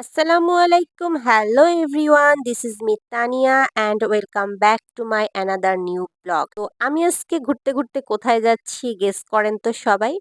আসসালামু আলাইকুম hello everyone this is me Tania and welcome back to my another new blog তো আমি আজকে ঘুরতে ঘুরতে কোথায় যাচ্ছি গেস করেন তো সবাই?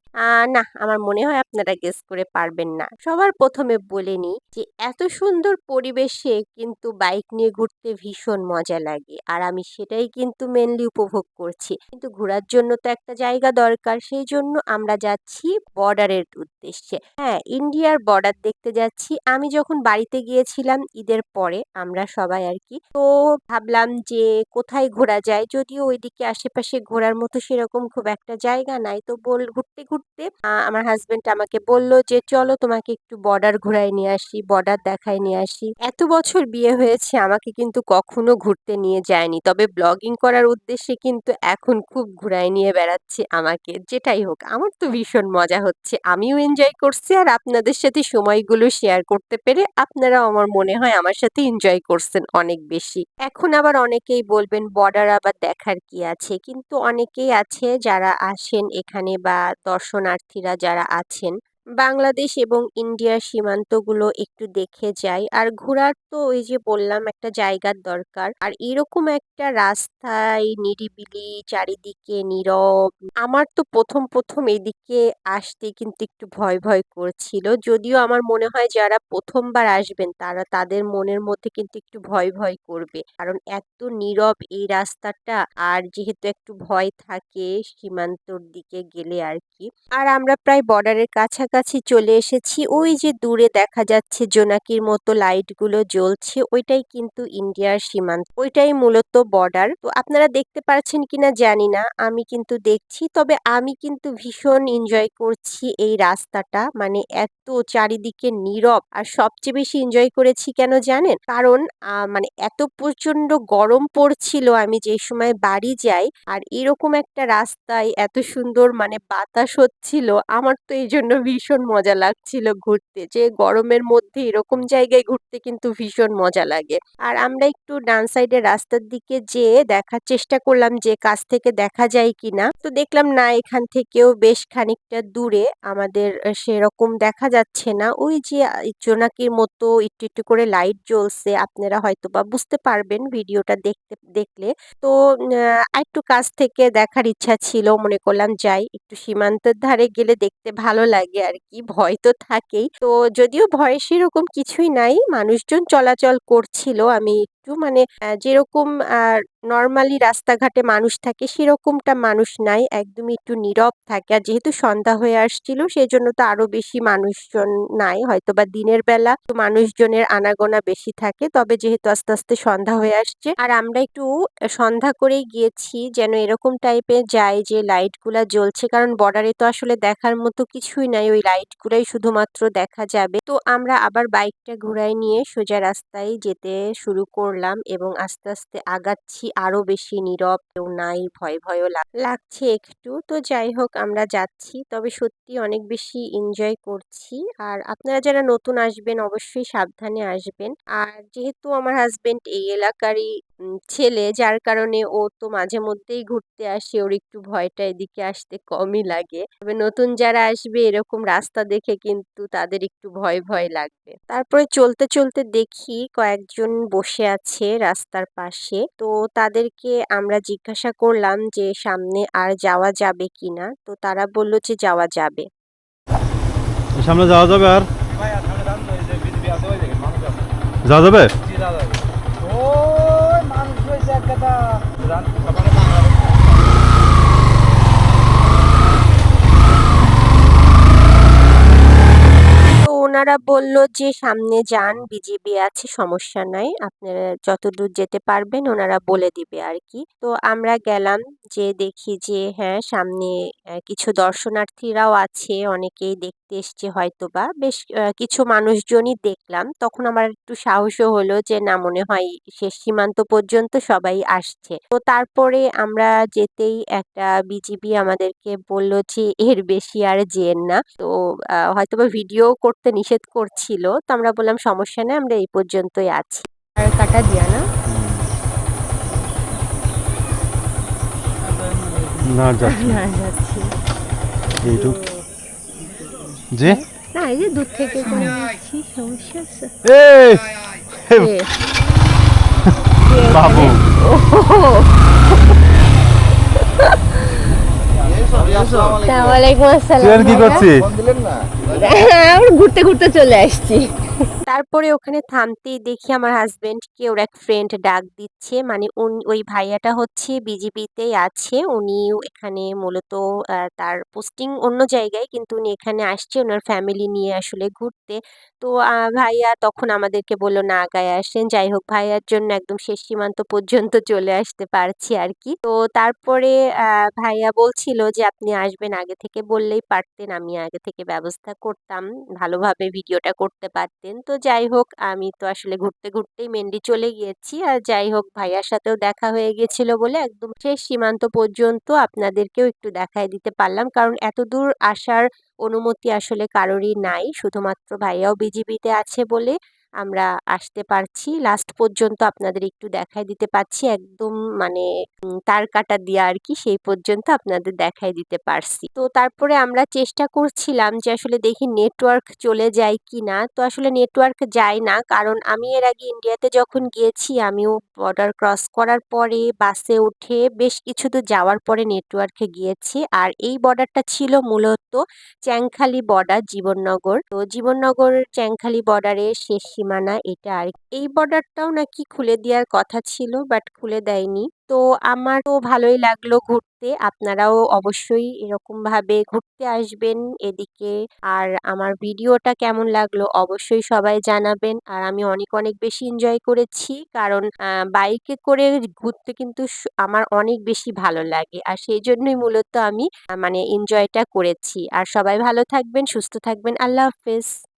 না, আমার মনে হয় আপনারা গেস করে পারবেন না। সবার প্রথমে বলে নিই যে, এত সুন্দর পরিবেশে কিন্তু বাইক নিয়ে ঘুরতে ভীষণ মজা লাগে। আর আমি সেটাই কিন্তু মেনলি উপভোগ করছি। কিন্তু ঘোরার জন্য তো একটা জায়গা দরকার, সেই জন্য আমরা যাচ্ছি বর্ডারের উদ্দেশ্যে। হ্যাঁ ইন্ডিয়ার বর্ডার দেখতে যাচ্ছি। আমি যখন বাড়িতে গিয়েছিলাম ঈদের পরে আমরা সবাই আর কি, তো ভাবলাম যে কোথায় ঘোরা যায়? যদিও ওইদিকে আশেপাশে ঘোরার মতো সেরকম খুব একটা জায়গা নাই। তো বল, ঘুরতে ঘুরতে আমার হাজবেন্ড আমাকে বলল যে, চলো তোমাকে একটু বর্ডার ঘুরাই নিয়ে আসি বর্ডার দেখায় নিয়ে আসি। এত বছর বিয়ে হয়েছে, আমাকে কিন্তু কখনো ঘুরতে নিয়ে যায়নি। তবে ব্লগিং করার উদ্দেশ্যে কিন্তু এখন খুব ঘুরাই নিয়ে বেড়াচ্ছে আমাকে, যেটাই হোক। আমার তো ভীষণ মজা হচ্ছে। আমিও এনজয় করছি আর আপনাদের সাথে সময়গুলো শেয়ার করতে পেরে আপনারাও আমার মনে হয় আমার সাথে এনজয় করছেন অনেক বেশি। এখন আবার অনেকেই বলবেন, বর্ডার আবার দেখার কি আছে? কিন্তু অনেকেই আছে যারা আসেন এখানে বা দর্শনার্থীরা যারা আছেন বাংলাদেশ এবং ইন্ডিয়ার সীমান্তগুলো একটু দেখে যাই। আর ঘোরার তো ওই যে বললাম, একটা জায়গার দরকার। আর এরকম একটা রাস্তায় নিরিবিলি, চারিদিকে নীরব। আমার তো প্রথম প্রথম এদিকে আসতে কিন্তু একটু ভয় ভয় করছিল। যদিও আমার মনে হয় যারা প্রথমবার আসবেন, তারা তাদের মনের মধ্যে কিন্তু একটু ভয় ভয় করবে। কারণ এত নীরব এই রাস্তাটা, আর যেহেতু একটু ভয় থাকে সীমান্তর দিকে গেলে আর কি। আর আমরা প্রায় বর্ডারের কাছাকাছি চলে এসেছি। ওই যে দূরে দেখা যাচ্ছে জোনাকির মতো লাইটগুলো জ্বলছে, ওইটাই কিন্তু ইন্ডিয়ার সীমান্ত। ওইটাই মূলত বর্ডার। তো আপনারা দেখতে পাচ্ছেন কিনা জানি না, আমি কিন্তু দেখছি। তবে আমি কিন্তু ভীষণ এনজয় করছি এই রাস্তাটা। মানে এত চারিদিকে নীরব। আর সবচেয়ে বেশি এনজয় করেছি কেন জানেন? কারণ মানে এত প্রচণ্ড গরম পড়ছিল আমি যে সময় বাড়ি যাই, আর এরকম একটা রাস্তায় এত সুন্দর মানে বাতাস হচ্ছিল, আমার তো এই জন্য ভীষণ মজা লাগছিল ঘুরতে। যে গরমের মধ্যে এরকম জায়গায় ঘুরতে কিন্তু ভীষণ মজা লাগে। আর আমরা একটু ডান সাইডের রাস্তার দিকে যেয়ে দেখার চেষ্টা করলাম যে কাছ থেকে দেখা যায় কিনা। তো দেখলাম না, এখান থেকেও বেশ খানিকটা দূরে আমাদের সেরকম দেখা যাচ্ছে না। ওই যে জোনাকির মতো একটু একটু করে লাইট জ্বলছে, আপনারা হয়তো বা বুঝতে পারবেন ভিডিওটা দেখতে, দেখলে। তো একটু কাছ থেকে দেখার ইচ্ছা ছিল, মনে করলাম যাই, একটু সীমান্তের ধারে গেলে দেখতে ভালো লাগে আর কি ভয় তো থাকেই। তো যদিও ভয় সেরকম কিছুই নাই। মানুষজন চলাচল করছিল। আমি একটু মানে যেরকম নর্মালি রাস্তাঘাটে মানুষ থাকে, সেরকমটা মানুষ নাই। একদমই একটু নীরব থাকে। আর যেহেতু সন্ধ্যা হয়ে আসছিল সেই জন্য তো আরও বেশি মানুষজন নাই। হয়তো বা দিনের বেলা মানুষজনের আনাগোনা বেশি থাকে। তবে যেহেতু আস্তে আস্তে সন্ধ্যা হয়ে আসছে, আর আমরা একটু সন্ধ্যা করেই গিয়েছি, যেন এরকম টাইপে যায় যে লাইটগুলা জ্বলছে। কারণ বর্ডারে তো আসলে দেখার মতো কিছুই নাই। ওই লাইট গুলাই শুধুমাত্র দেখা যাবে। তো আমরা আবার বাইকটা ঘুরাই নিয়ে সোজা রাস্তায় যেতে শুরু করলাম এবং আস্তে আস্তে আগাচ্ছি আরও বেশি নীরব, কেউ নাই, ভয়, ভয়ও লাগ- লাগছে একটু। তো যাই হোক, আমরা যাচ্ছি। তবে সত্যি অনেক বেশি এনজয় করছি। আর আপনারা যারা নতুন আসবেন, অবশ্যই সাবধানে আসবেন। আর যেহেতু আমার হাজবেন্ড এই এলাকারই ছেলে, যার কারণে ও তো মাঝে মধ্যেই ঘুরতে আসে, ওর একটু ভয়টা এদিকে আসতে কমই লাগে। তবে নতুন যারা আসবে, এরকম রাস্তা দেখে কিন্তু তাদের একটু ভয় ভয় লাগবে। তারপরে চলতে চলতে দেখি কয়েকজন বসে আছে রাস্তার পাশে। তো তাদেরকে আমরা জিজ্ঞাসা করলাম যে সামনে আর যাওয়া যাবে কিনা তো তারা বলল যে যাওয়া যাবে। সামনে যাওয়া যাবে আর? যাওয়া যাবে? সামনে যান তো, এই যে বিজেপি আছে, ওই দেখেন, মানুষ আছে। যাওয়া যাবে জি, যাওয়া যাবে। ওই মানুষ রয়েছে এক গাদা। যান, সকালে বাংলা রয়েছে। তো ওনারা বলল যে, সামনে যান, বিজিবি আছে, সমস্যা নাই। আপনারা যতদূর যেতে পারবেন, ওনারা বলে দিবে আর কি তো আমরা গেলাম যে, দেখি যে হ্যাঁ সামনে কিছু দর্শনার্থীরাও আছে, অনেকেই দেখতে এসছে হয়তো বা বেশ কিছু মানুষজনই দেখলাম। তখন আমার একটু সাহসও হলো যে, না, মনে হয় শেষ সীমান্ত পর্যন্ত সবাই আসছে। তো তারপরে আমরা যেতেই একটা বিজিবি আমাদেরকে বলল যে, এর বেশি আর যেন না। তো হয়তোবা ভিডিও করতে নিষেধ করছিল তো আমরা বললাম সমস্যা নেই আমরা এই পর্যন্তই আছি। আর কাটা দিয়া না? না যাচ্ছি। যাচ্ছি। এইটুক। যে না এই যে দূর থেকে করে দিচ্ছি সমস্যা আছে? এই! এ, বাবু। আসসালামালাইকুম আসসালাম কি করছিস? আমরা ঘুরতে ঘুরতে চলে আসছি। তারপরে ওখানে থামতেই দেখি আমার হাজবেন্ডকে ওর এক ফ্রেন্ড ডাক দিচ্ছে। মানে ওই ভাইয়াটা হচ্ছে বিজিবিতেই আছে। উনি এখানে মূলত তার পোস্টিং অন্য জায়গায়। কিন্তু উনি এখানে আসছে, ওনার ফ্যামিলি নিয়ে আসলে ঘুরতে। তো ভাইয়া তখন আমাদেরকে বলল, না আগায় আসেন। যাই হোক, ভাইয়ার জন্য একদম শেষ সীমান্ত পর্যন্ত চলে আসতে পারছি আর কি। তো তারপরে ভাইয়া বলছিল যে, আপনি আসবেন আগে থেকে। বললেই পারতেন, আমি আগে থেকে ব্যবস্থা করতাম। ভালোভাবে ভিডিওটা করতে পারতেন। তো যাই হোক, আমি তো আসলে ঘুরতে ঘুরতেই মেন্ডি চলে গিয়েছি। আর যাই হোক, ভাইয়ার সাথেও দেখা হয়ে গেছিল বলে একদম শেষ সীমান্ত পর্যন্ত আপনাদেরকেও একটু দেখাই দিতে পারলাম। কারণ এত দূর আসার অনুমতি আসলে কারোরই নাই। শুধুমাত্র ভাইয়াও বিজিবিতে আছে বলে আমরা আসতে পারছি। লাস্ট পর্যন্ত আপনাদের একটু দেখাই দিতে পারছি। একদম মানে তার কাটা দিয়ে আর কি সেই পর্যন্ত আপনাদের দেখাই দিতে পারছি। তো তারপরে আমরা চেষ্টা করছিলাম যে আসলে দেখি নেটওয়ার্ক চলে যায় কি না তো আসলে নেটওয়ার্ক যায় না। কারণ আমি এর আগে ইন্ডিয়াতে যখন গিয়েছি, আমিও বর্ডার ক্রস করার পরে বাসে উঠে বেশ কিছু দূর যাওয়ার পরে নেটওয়ার্কে গিয়েছি। আর এই বর্ডারটা ছিল মূলত চ্যাংখালি বর্ডার জীবননগর তো জীবননগর চ্যাংখালি বর্ডারের শেষ সীমানা এটা আর। এই বর্ডারটাও নাকি খুলে দেওয়ার কথা ছিল বাট খুলে দেয়নি। তো আমার তো ভালোই লাগল ঘুরতে, আপনারাও অবশ্যই এরকম ভাবে ঘুরতে আসবেন এদিকে। আর আমার ভিডিওটা কেমন লাগল অবশ্যই সবাই জানাবেন। আর আমি অনেক অনেক বেশি এনজয় করেছি কারণ বাইকে করে ঘুরতে কিন্তু আমার অনেক বেশি ভালো লাগে। আর সেই জন্যই মূলত আমি মানে এনজয়টা করেছি। আর সবাই ভালো থাকবেন, সুস্থ থাকবেন, আল্লাহ হাফেজ।